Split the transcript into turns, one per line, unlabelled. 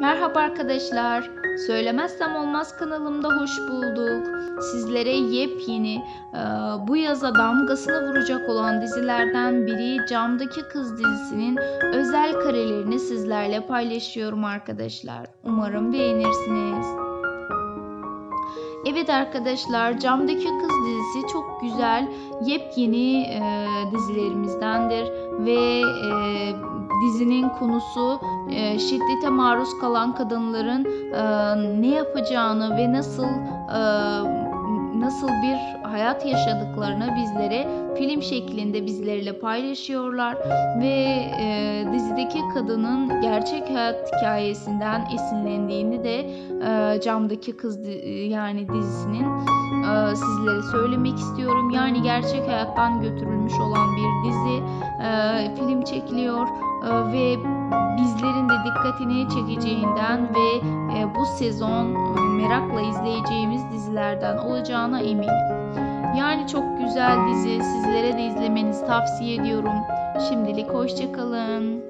Merhaba arkadaşlar. Söylemezsem olmaz kanalımda hoş bulduk. Sizlere yepyeni e, bu yaza damgasını vuracak olan dizilerden biri Camdaki Kız dizisinin özel karelerini sizlerle paylaşıyorum arkadaşlar. Umarım beğenirsiniz. Evet arkadaşlar Camdaki Kız dizisi çok güzel yepyeni e, dizilerimizdendir ve e, dizinin konusu e, şiddete maruz kalan kadınların e, ne yapacağını ve nasıl e, nasıl bir hayat yaşadıklarını bizlere film şeklinde bizlerle paylaşıyorlar ve e, dizideki kadının gerçek hayat hikayesinden esinlendiğini de e, camdaki kız yani dizisinin e, sizlere söylemek istiyorum. Yani gerçek hayattan götürülmüş olan e, film çekiliyor e, ve bizlerin de dikkatini çekeceğinden ve e, bu sezon e, merakla izleyeceğimiz dizilerden olacağına eminim. Yani çok güzel dizi. Sizlere de izlemenizi tavsiye ediyorum. Şimdilik hoşçakalın.